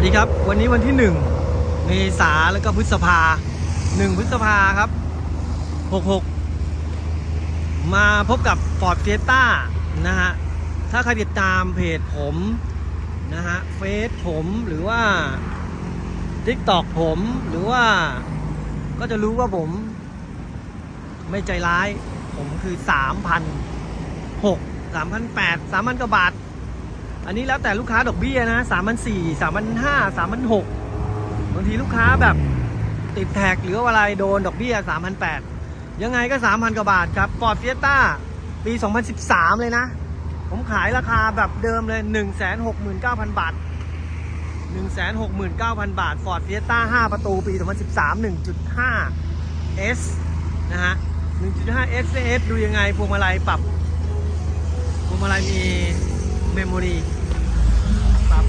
วัสดีครับ วันนี้วันที่หนึ่งเมษาแล้วก็พฤษภาหนึ่งพฤษภาครับหกหกมาพบกับ Ford Fiesta นะฮะ ถ้าใครติดตามเพจผม นะฮะ เฟซผมหรือว่า TikTok ผมหรือว่าก็จะรู้ว่าผม ไม่ใจร้าย ผมคือ 3,006 3,008 3,000กว่าบาท อันนี้แล้วแต่ลูกค้าดอกเบี้ยนะสามพันสี่สามพันห้าสามพันหกบางทีลูกค้าแบบติดแท็กหรือว่าอะไรโดนดอกเบี้ยสามพันแปดยังไงก็สามพันกว่าบาทครับฟอร์ดเฟียต้าปีสองพันสิบสามเลยนะ ผมขายราคาแบบเดิมเลยหนึ่งแสนหกหมื่นเก้าพันบาทหนึ่งแสนหกหมื่นเก้าพันบาทฟอร์ดเฟียต้าห้าประตูปีสองพันสิบสามหนึ่งจุดห้าเอสนะฮะหนึ่งจุดห้าเอสเอสดูยังไงพวงมาลัยปรับพวงมาลัยมี มมโมรีปรับ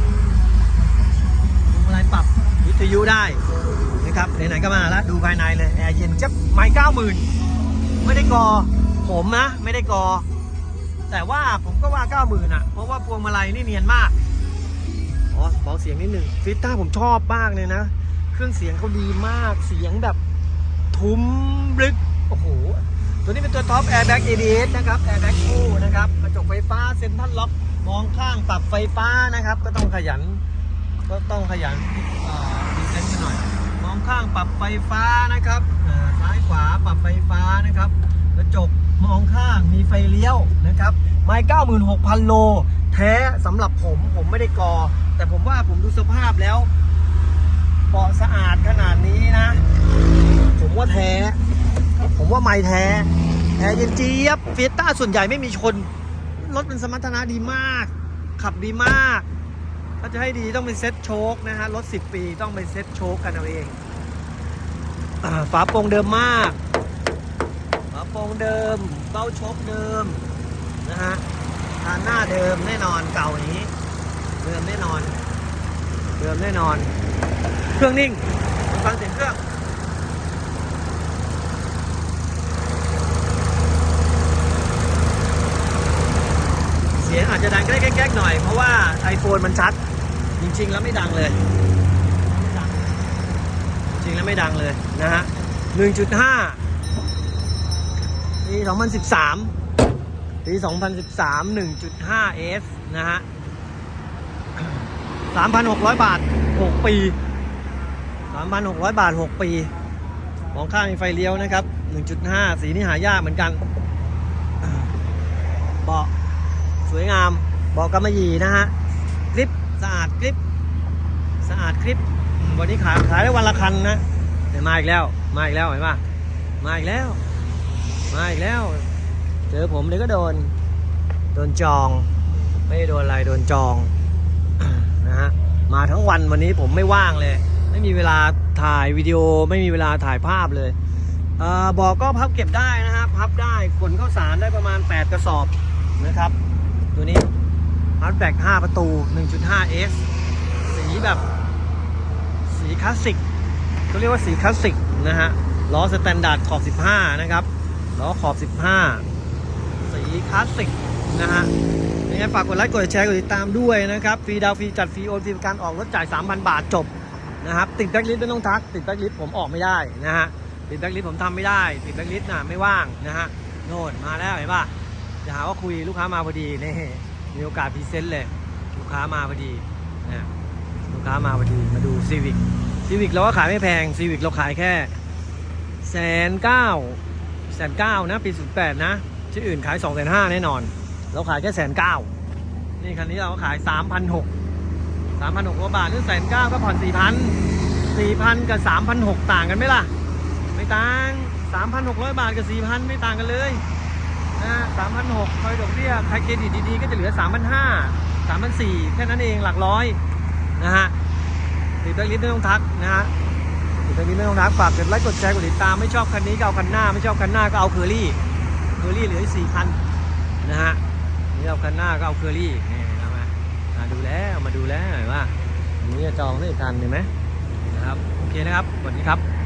พวงมาลัยปรับวิทยุได้นะครับไหนๆก็มาแล้วดูภายในเลยแอร์เย็นจับไม้เก้าหมื่นไม่ได้กอผมนะไม่ได้กอ แต่ว่าผมก็ว่าเก้าหมื่นอะ เพราะว่าพวงมาลัยนี่เนียนมากอ๋อเบาเสียงนิดหนึ่งฟิต้าผมชอบมากเลยนะ เครื่องเสียงเขาดีมากเสียงแบบทุ้มลึกโอ้โหตัวนี้เป็นตัวท็อป Airbag ABS นะครับ Airbag คู่นะครับกระจกไฟฟ้าเซ็นทรัลล็อก มองข้างปรับไฟฟ้านะครับ ก็ต้องขยัน ก็ต้องขยันดีเซนต์หน่อย มองข้างปรับไฟฟ้านะครับซ้ายขวาปรับไฟฟ้านะครับกระจกมองข้างมีไฟเลี้ยวนะครับ ไม้96,000 โล แท้สำหรับผมผมไม่ได้กอ แต่ผมว่าผมดูสภาพแล้วเบาะสะอาดขนาดนี้นะ ผมว่าแท้ ผมว่าไม่แท้แอร์เย็นเจี๊ยบเฟียต้าส่วนใหญ่ไม่มีชน รถเป็นสมรรถนะดีมาก ขับดีมาก ถ้าจะให้ดีต้องเป็นเซ็ตโชคนะฮะ รถ 10 ปีต้องเป็นเซ็ตโชคกันเอาเองอฝาโปร่งเดิมมาก ฝาโปร่งเดิม เบ้าโชคเดิมนะฮะทานหน้าเดิมแน่นอนเก่าอย่างนี้ เดิมแน่นอน เดิมแน่นอน เครื่องนิ่งฟังเสียงเครื่อง สียงอาจจะดังแก๊กๆหน่อย เพราะว่า iPhone มันชัด จริง ๆ แล้วไม่ดังเลย จริงๆแล้วไม่ดังเลยนะฮะ1.5ปี2013ปี2013 1.5 S นะฮะ3,600 บาท 6 ปี 3,600 บาท 6 ปีมองข้างมีไฟเลี้ยวนะครับ 1.5 สีนี่หายากเหมือนกันเบาะ สวยงามบอกกำมะหยี่นะฮะคลิปสะอาดคลิปสะอาดคลิป วันนี้ขายขายได้วันละคันนะเดี๋ยวมาอีกแล้วมาอีกแล้วเห็นปะมาอีกแล้ว มาอีกแล้ว เจอผมเดี๋ยวก็โดน โดนจอง ไม่ได้โดนอะไรโดนจองนะฮะมาทั้งวันวันนี้ผมไม่ว่างเลย ไม่มีเวลาถ่ายวิดีโอไม่มีเวลาถ่ายภาพเลยเออบอกก็พับเก็บได้นะฮะพับได้ขนข้าวสารได้ประมาณ 8 กระสอบนะครับ ตัวนี้ฮาร์ดแบ็ก5ประตู 1.5 S สีแบบ สีคลาสสิกเขาเรียกว่าสีคลาสสิกนะฮะ ล้อสแตนดาร์ดขอบ 15 นะครับ ล้อขอบ 15 สีคลาสสิกนะฮะยังไงฝากกดไลค์ กดแชร์ กดติดตามด้วยนะครับ ฟรีดาวน์ฟรีจัดฟรีโอนฟรีกันออกรถจ่าย 3,000 บาทจบนะครับ ติดแบ็กลิสต์ไม่ต้องทัก ติดแบ็กลิสต์ผมออกไม่ได้นะฮะ ติดแบ็กลิสต์ผมทำไม่ได้ ติดแบ็กลิสต์น่ะไม่ว่างนะฮะ โน่นมาแล้วเห็นป่ะ จะหาว่าคุยลูกค้ามาพอดีนี่มีโอกาสพรีเซนต์เลย ลูกค้ามาพอดีนะลูกค้ามาพอดีมาดูซีวิกซีวิกเราก็ขายไม่แพงซีวิกเราขายแค่แสนเก้าแสนเก้านะปีสุดแปดนะที่อื่นขายสองแสนห้าแน่นอน เราขายแค่แสนเก้านี่คันนี้เราก็ขายสามพันหกสามพันหกบาทหรือแสนเก้าก็ผ่อนสี่พันสี่พันกับสามพันหกต่างกันไหมล่ะ ไม่ต่างสามพันหกร้อยบาทกับสี่พันไม่ต่างกันเลย นะสามพันหกคอยดอกเบี้ยใครเครดิตดีๆ ก็จะเหลือสามพันห้าสามพันสี่แค่นั้นเองหลักร้อยนะฮะติดตั้งลิสต์ไม่ต้องทักนะฮะติดตั้งลิสต์ไม่ต้องทักฝากกดไลค์กดแชร์กดติดตามไม่ชอบคันนี้ก็เอาคันหน้าไม่ชอบคันหน้าก็เอาเคอรี่เคอรี่เหลือสี่คันนะฮะนี่เอาคันหน้าก็เอาเคอรี่นี่นะมามาดูแล้วมาดูแล้วเห็นว่านนี้จะจองได้อีกคันเห็นไหมนะครับโอเคนะครับสวัสดีครับ